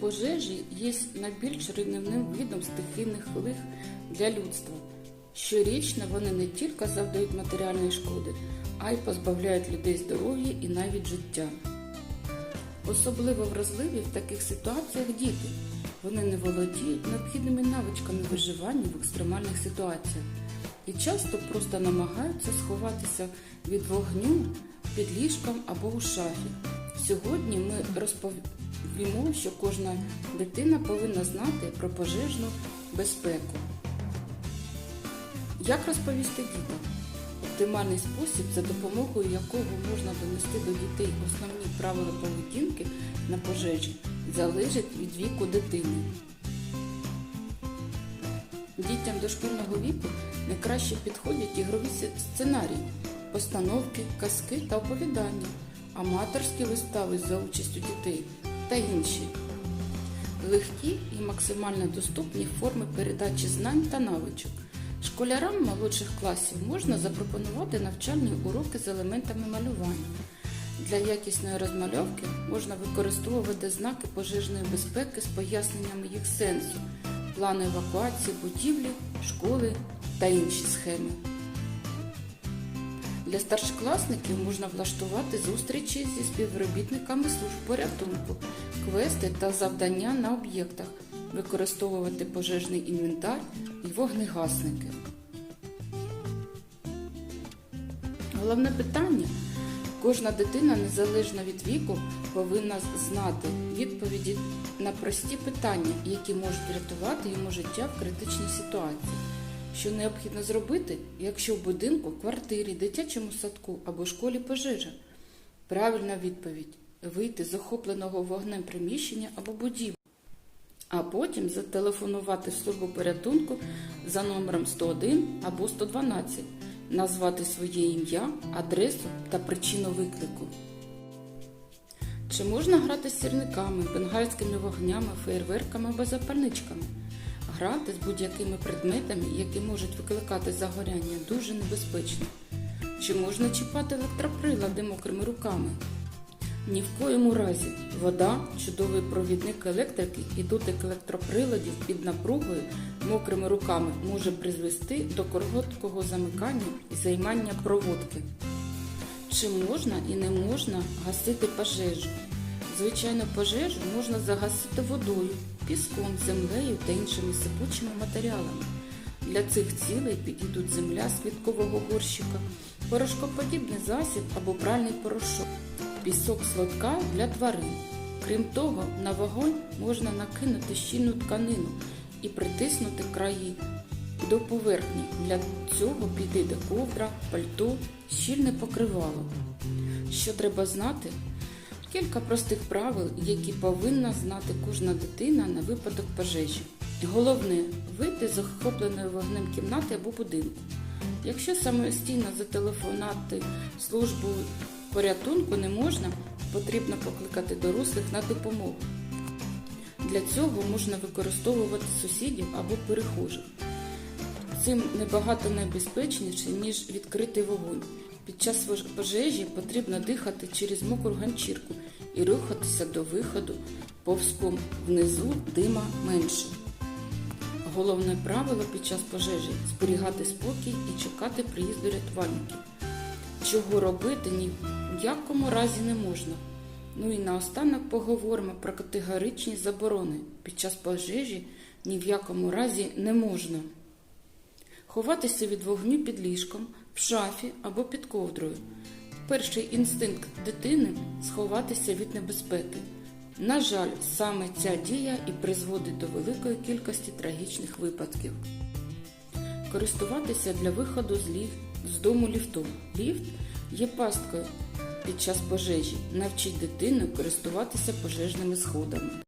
Пожежі є найбільш руйнівним видом стихійних лих для людства. Щорічно вони не тільки завдають матеріальної шкоди, а й позбавляють людей здоров'я і навіть життя. Особливо вразливі в таких ситуаціях діти. Вони не володіють необхідними навичками виживання в екстремальних ситуаціях і часто просто намагаються сховатися від вогню під ліжком або у шафі. Сьогодні ми розповімо, що кожна дитина повинна знати про пожежну безпеку. Як розповісти дітям? Оптимальний спосіб, за допомогою якого можна донести до дітей основні правила поведінки на пожежі, залежить від віку дитини. Дітям дошкільного віку найкраще підходять ігрові сценарії, постановки, казки та оповідання, аматорські вистави за участю дітей та інші. Легкі і максимально доступні форми передачі знань та навичок. Школярам молодших класів можна запропонувати навчальні уроки з елементами малювання. Для якісної розмальовки можна використовувати знаки пожежної безпеки з поясненнями їх сенсу, плани евакуації будівлі, школи та інші схеми. Для старшокласників можна влаштувати зустрічі зі співробітниками служб порятунку, квести та завдання на об'єктах, використовувати пожежний інвентар і вогнегасники. Головне питання кожна дитина, незалежно від віку, повинна знати відповіді на прості питання, які можуть врятувати йому життя в критичній ситуації. Що необхідно зробити, якщо в будинку, квартирі, дитячому садку або школі пожежа? Правильна відповідь вийти з охопленого вогнем приміщення або будівлі, а потім зателефонувати в службу порятунку за номером 101 або 112, назвати своє ім'я, адресу та причину виклику. Чи можна грати з сірниками, бенгальськими вогнями, феєрверками або запальничками? Грати з будь-якими предметами, які можуть викликати загоряння, дуже небезпечно. Чи можна чіпати електроприлади мокрими руками? Ні в коєму разі вода, чудовий провідник електрики і дотик електроприладів під напругою мокрими руками може призвести до короткого замикання і займання проводки. Чи можна і не можна гасити пожежу? Звичайно, пожежу можна загасити водою, піском, землею та іншими сипучими матеріалами. Для цих цілей підійдуть земля з квіткового горщика, порошкоподібний засіб або пральний порошок, пісок з лотка для тварин. Крім того, на вогонь можна накинути щільну тканину і притиснути краї до поверхні. Для цього підійде ковдра, пальто, щільне покривало. Що треба знати? Кілька простих правил, які повинна знати кожна дитина на випадок пожежі. Головне вийти з охопленої вогнем кімнати або будинку. Якщо самостійно зателефонувати в службу порятунку не можна, потрібно покликати дорослих на допомогу. Для цього можна використовувати сусідів або перехожих. Цим набагато небезпечніше, ніж відкритий вогонь. Під час пожежі потрібно дихати через мокру ганчірку і рухатися до виходу повзком внизу дима менше. Головне правило під час пожежі зберігати спокій і чекати приїзду рятувальників. Чого робити ні в якому разі не можна. Ну і наостанок поговоримо про категоричні заборони. Під час пожежі ні в якому разі не можна. Ховатися від вогню під ліжком, в шафі або під ковдрою. Перший інстинкт дитини сховатися від небезпеки. На жаль, саме ця дія і призводить до великої кількості трагічних випадків. Користуватися для виходу з, ліф... з дому ліфтом. Ліфт є пасткою під час пожежі. Навчіть дитину користуватися пожежними сходами.